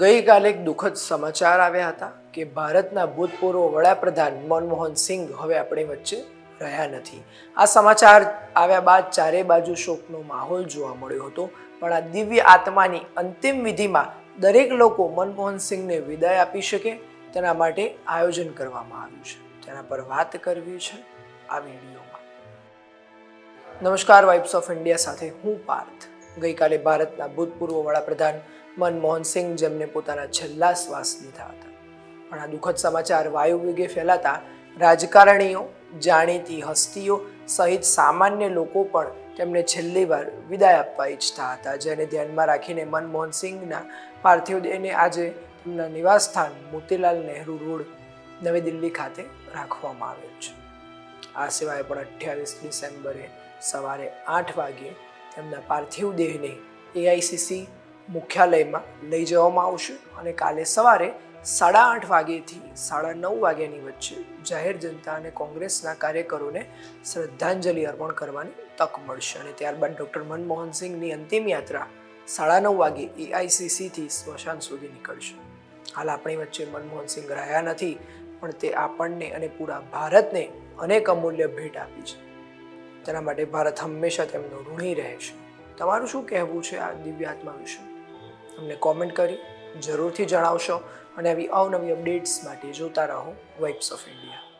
ગઈકાલે એક દુઃખદ સમાચાર આવ્યા હતા કે ભારતના ભૂતપૂર્વ વડાપ્રધાન મનમોહન સિંઘ હવે આપણી વચ્ચે રહ્યા નથી. આ સમાચાર આવ્યા બાદ ચારે બાજુ શોકનો માહોલ જોવા મળ્યો હતો. પણ આ દિવ્ય આત્માની અંતિમ વિધિમાં દરેક લોકો મનમોહન સિંઘને વિદાય આપી શકે તેના માટે આયોજન કરવામાં આવ્યું છે. તેના પર વાત કરવી છે આ વિડીયોમાં. નમસ્કાર વાઇબ્સ ઓફ ઇન્ડિયા સાથે હું પાર્થ. ગઈકાલે ભારતના ભૂતપૂર્વ વડાપ્રધાન મનમોહન સિંઘ જેમને પોતાના છેલ્લા શ્વાસ લીધા હતા. પણ આ દુઃખદ સમાચાર વાયુ વેગે ફેલાતા રાજકારણીઓ, જાણીતી હસ્તીઓ સહિત સામાન્ય લોકો પણ તેમને છેલ્લી વાર વિદાય આપવા ઈચ્છતા હતા, જેને ધ્યાનમાં રાખીને મનમોહન સિંઘના પાર્થિવ દેહને આજે તેમના નિવાસસ્થાન મોતીલાલ નહેરુ રોડ, નવી દિલ્હી ખાતે રાખવામાં આવ્યો છે. આ સિવાય પણ અઠ્યાવીસ ડિસેમ્બરે સવારે આઠ વાગ્યે તેમના પાર્થિવ દેહને એઆઈસીસી મુખ્યાલયમાં લઈ જવામાં આવશે અને કાલે સવારે સાડા આઠ વાગ્યેથી સાડા નવ વાગ્યાની વચ્ચે જાહેર જનતા અને કોંગ્રેસના કાર્યકરોને શ્રદ્ધાંજલિ અર્પણ કરવાની તક મળશે. અને ત્યારબાદ ડૉક્ટર મનમોહન સિંહની અંતિમ યાત્રા સાડા નવ વાગે એઆઈસીસીથી સ્મશાન સુધી નીકળશે. હાલ આપણી વચ્ચે મનમોહન સિંહ રહ્યા નથી, પણ તે આપણને અને પૂરા ભારતને અનેક અમૂલ્ય ભેટ આપી છે. તેના માટે ભારત હંમેશા તેમનો ઋણી રહે છે. તમારું શું કહેવું છે આ દિવ્યાત્મા વિશે? અમને કોમેન્ટ કરી, જરૂરથી જણાવશો અને આવી અવનવી અપડેટ્સ માટે જોતા રહો વાઇબ્સ ઓફ ઇન્ડિયા